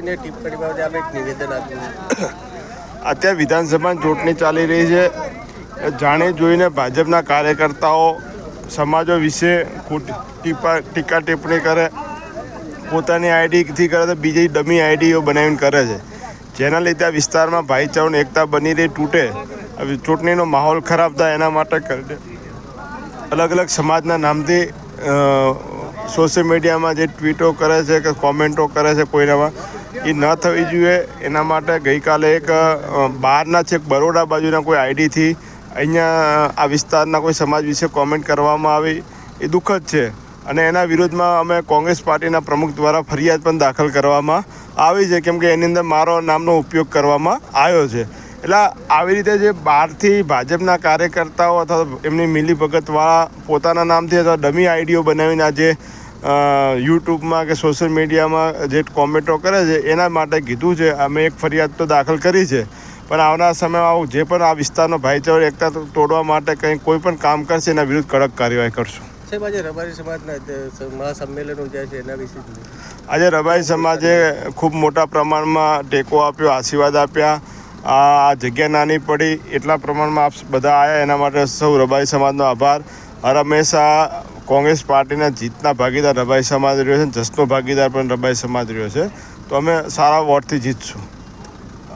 કરીને ટિપ્પણી બાબતે આપણે એક નિવેદન આપ્યું અત્યારે વિધાનસભાની ચૂંટણી ચાલી રહી છે. જાણે જોઈને ભાજપના કાર્યકર્તાઓ સમાજો વિશે ખોટી ટીપા ટીકા ટિપ્પણી કરે, પોતાની આઈડીથી કરે તો બીજી ડમી આઈડીઓ બનાવીને કરે છે. જેના લીધે આ વિસ્તારમાં ભાઈચારાની એકતા બની રહી, તૂટે. ચૂંટણીનો માહોલ ખરાબ થાય એના માટે અલગ અલગ સમાજના નામથી સોશિયલ મીડિયામાં જે ટ્વીટો કરે છે કે કોમેન્ટો કરે છે કોઈનામાં એ ન થવી જોઈએ. એના માટે ગઈકાલે એક બહારના છેક બરોડા બાજુના કોઈ આઈડીથી અહીંયા આ વિસ્તારના કોઈ સમાજ વિશે કોમેન્ટ કરવામાં આવી. એ દુઃખદ છે. અને એના વિરોધમાં અમે કોંગ્રેસ પાર્ટીના પ્રમુખ દ્વારા ફરિયાદ પણ દાખલ કરવામાં આવી છે. કેમ કે એની અંદર મારો નામનો ઉપયોગ કરવામાં આવ્યો છે. એટલે આવી રીતે જે બહારથી ભાજપના કાર્યકર્તાઓ અથવા એમની મિલીભગતવાળા પોતાના નામથી અથવા ડમી આઈડીઓ બનાવીને આજે યુટ્યુબમાં કે સોશિયલ મીડિયામાં જે કોમેન્ટો કરે છે એના માટે કીધું છે અમે એક ફરિયાદ તો દાખલ કરી છે પણ આવનાર સમયમાં આવું જે પણ આ વિસ્તારનો ભાઈચારો એકતા તોડવા માટે કંઈ કોઈ પણ કામ કરશે એના વિરુદ્ધ કડક કાર્યવાહી કરશું. સાહેબ આજે રબારી સમાજના મહાસંમેલન યોજાય છે એના વિશે આજે રબારી સમાજે ખૂબ મોટા પ્રમાણમાં ટેકો આપ્યો આશીર્વાદ આપ્યા. આ જગ્યા નાની પડી એટલા પ્રમાણમાં આપ બધા આવ્યા એના માટે સૌ રબારી સમાજનો આભાર. હર હંમેશા કોંગ્રેસ પાર્ટીના જીતના ભાગીદાર રબાઈ સમાજ રહ્યો છે જસનો ભાગીદાર પણ રબાઈ સમાજ રહ્યો છે. તો અમે સારા વોટથી જીતશું.